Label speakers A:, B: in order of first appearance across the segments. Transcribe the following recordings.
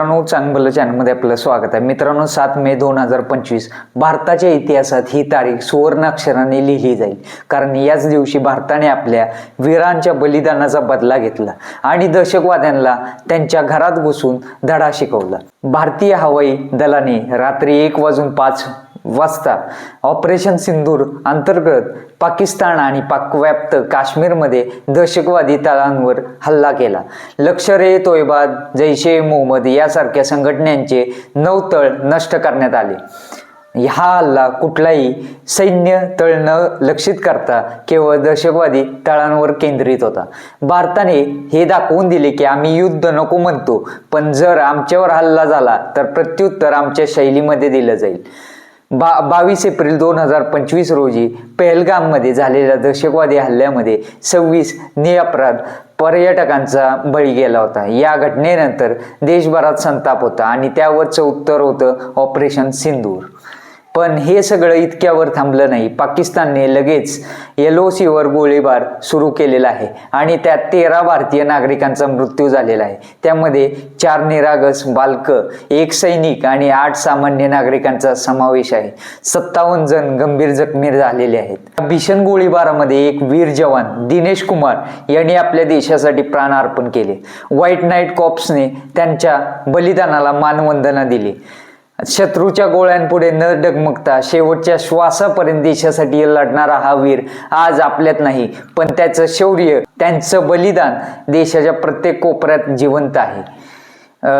A: मित्रांनो चांगलं चॅनलमध्ये आपलं स्वागत आहे. मित्रांनो सात मे दोन हजार पंचवीस भारताच्या इतिहासात ही तारीख सुवर्ण अक्षराने लिहिली जाईल. कारण याच दिवशी भारताने आपल्या वीरांच्या बलिदानाचा बदला घेतला आणि दहशतवाद्यांना त्यांच्या घरात घुसून धडा शिकवला. भारतीय हवाई दलाने रात्री एक वाजून पाच वाजता. ऑपरेशन सिंदूर अंतर्गत पाकिस्तान आणि पाकव्याप्त काश्मीरमध्ये दहशतवादी तळांवर हल्ला केला. लष्कर ए तोयबा जैश ए मोहम्मद यासारख्या संघटनांचे नऊ तळ नष्ट करण्यात आले. हा हल्ला कुठलाही सैन्य तळ न लक्षित करता केवळ दहशतवादी तळांवर केंद्रित होता. भारताने हे दाखवून दिले की आम्ही युद्ध नको म्हणतो पण जर आमच्यावर हल्ला झाला तर प्रत्युत्तर आमच्या शैलीमध्ये दिलं जाईल. बा बावीस एप्रिल दोन हजार पंचवीस रोजी पहलगाममध्ये झालेल्या दहशतवादी हल्ल्यामध्ये सव्वीस निअपराध पर्यटकांचा बळी गेला होता. या घटनेनंतर देशभरात संताप होता आणि त्यावरचं उत्तर होतं ऑपरेशन सिंदूर. पण हे सगळं इतक्यावर थांबलं नाही. पाकिस्तानने लगेच एल सीवर गोळीबार सुरू केलेला आहे आणि त्यात तेरा भारतीय नागरिकांचा मृत्यू झालेला आहे. त्यामध्ये चार निरागस बालक एक सैनिक आणि आठ सामान्य नागरिकांचा समावेश आहे. सत्तावन्न जण गंभीर जखमी झालेले आहेत. भीषण गोळीबारामध्ये एक वीर जवान दिनेश कुमार यांनी आपल्या देशासाठी प्राण अर्पण केले. व्हाईट नाईट कॉप्सने त्यांच्या बलिदानाला मानवंदना दिली. शत्रूच्या गोळ्यांपुढे न डगमगता शेवटच्या श्वासापर्यंत देशासाठी लढणारा हा वीर आज आपल्यात नाही पण त्याचं शौर्य त्यांचं बलिदान देशाच्या प्रत्येक कोपऱ्यात जिवंत आहे.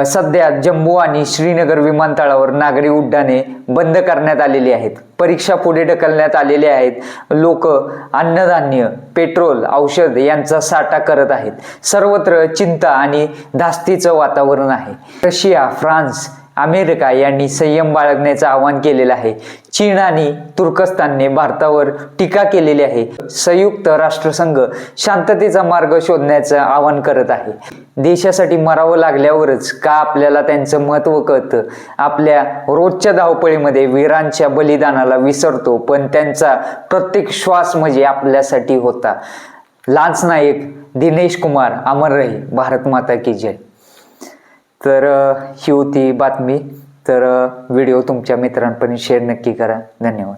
A: सध्या जम्मू आणि श्रीनगर विमानतळावर नागरी उड्डाणे बंद करण्यात आलेली आहेत. परीक्षा पुढे ढकलण्यात आलेले आहेत. लोक अन्नधान्य पेट्रोल औषध यांचा साठा करत आहेत. सर्वत्र चिंता आणि धास्तीचं वातावरण आहे. रशिया फ्रान्स अमेरिका यांनी संयम बाळगण्याचं आवाहन केलेलं आहे. चीन आणि तुर्कस्तानने भारतावर टीका केलेली आहे. संयुक्त राष्ट्रसंघ शांततेचा मार्ग शोधण्याचं आवाहन करत आहे. देशासाठी मरावं लागल्यावरच का आपल्याला त्यांचं महत्त्व कळतं? आपल्या रोजच्या धावपळीमध्ये वीरांच्या बलिदानाला विसरतो पण त्यांचा प्रत्येक श्वास म्हणजे आपल्यासाठी होता. लान्स नायक दिनेश कुमार अमर रही भारत माता की जय. तर ही होती बातमी. तर व्हिडिओ तुमच्या मित्रांपर्यंत शेअर नक्की करा. धन्यवाद.